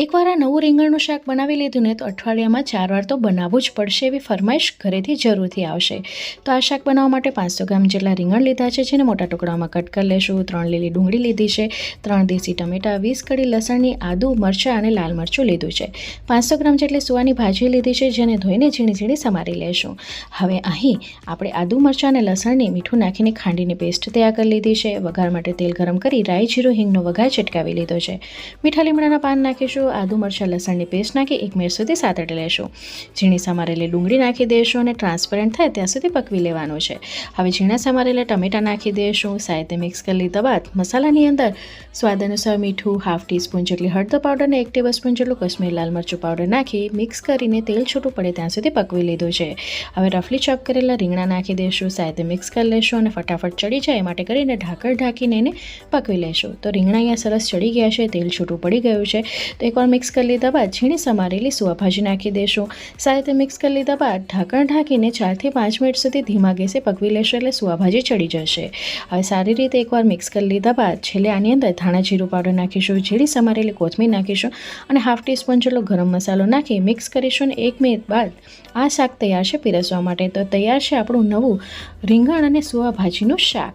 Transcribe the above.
એકવાર આ નવું રીંગણનું શાક બનાવી લીધું ને તો અઠવાડિયામાં ચાર વાર તો બનાવવું જ પડશે એવી ફરમાઈશ ઘરેથી જરૂરથી આવશે. તો આ શાક બનાવવા માટે પાંચસો ગ્રામ જેટલા રીંગણ લીધા છે, જેને મોટા ટુકડામાં કટ કરી લેશું. ત્રણ લીલી ડુંગળી લીધી છે, ત્રણ દેશી ટમેટાં, વીસ કડી લસણની આદુ, મરચાં અને લાલ મરચું લીધું છે. પાંચસો ગ્રામ જેટલી સુવાની ભાજી લીધી છે, જેને ધોઈને ઝીણી ઝીણી સમારી લેશું. હવે અહીં આપણે આદુ, મરચાં અને લસણની મીઠું નાખીને ખાંડીની પેસ્ટ તૈયાર કરી લીધી છે. વઘાર માટે તેલ ગરમ કરી રાઈ જીરું, હિંગનો વઘાર છટકાવી લીધો છે. મીઠા લીમડાના પાન નાખીશું. આદુ, મરચાં, લસણની પેસ્ટ નાખી એક મિનિટ સુધી સાતડી લેશું. ઝીણી સમારેલી ડુંગળી નાખી દઈશું અને ટ્રાન્સપરન્ટ થાય ત્યાં સુધી પકવી લેવાનું છે. હવે ઝીણા સમારેલા ટમેટાં નાખી દઈશું સાયતે મિક્સ કરી લીધા બાદ મસાલાની અંદર સ્વાદ અનુસાર મીઠું હાફ ટીસ્પૂન જેટલી હળદર પાવડર અને એક ટેબલ સ્પૂન જેટલું કશ્મીર લાલ મરચું પાવડર નાખી મિક્સ કરીને તેલ છૂટું પડે ત્યાં સુધી પકવી લીધું છે. હવે રફલી ચોપ કરેલા રીંગણા નાખી દઈશું સાયતે મિક્સ કરી લેશું અને ફટાફટ ચડી જાય એ માટે કરીને ઢાંકણ ઢાંકીને એને પકવી લેશું. તો રીંગણા અહીંયા સરસ ચડી ગયા છે, તેલ છૂટું પડી ગયું છે. તો એકવાર મિક્સ કરી લીધા બાદ ઝીણી સમારેલી સુવાભાજી નાખી દેશું. સાથે મિક્સ કરી લીધા બાદ ઢાંકણ ઢાંકીને ચારથી પાંચ મિનિટ સુધી ધીમા ગેસે પકવી લેશું એટલે સુવાભાજી ચડી જશે. હવે સારી રીતે એકવાર મિક્સ કરી લીધા બાદ છેલ્લે આની અંદર ધાણા જીરું પાવડર નાખીશું, ઝીણી સમારેલી કોથમીર નાખીશું અને હાફ ટીસ્પૂન જેટલો ગરમ મસાલો નાખી મિક્સ કરીશું અને એક મિનિટ બાદ આ શાક તૈયાર છે પીરસવા માટે. તો તૈયાર છે આપણું નવું રીંગણ અને સુવાભાજીનું શાક.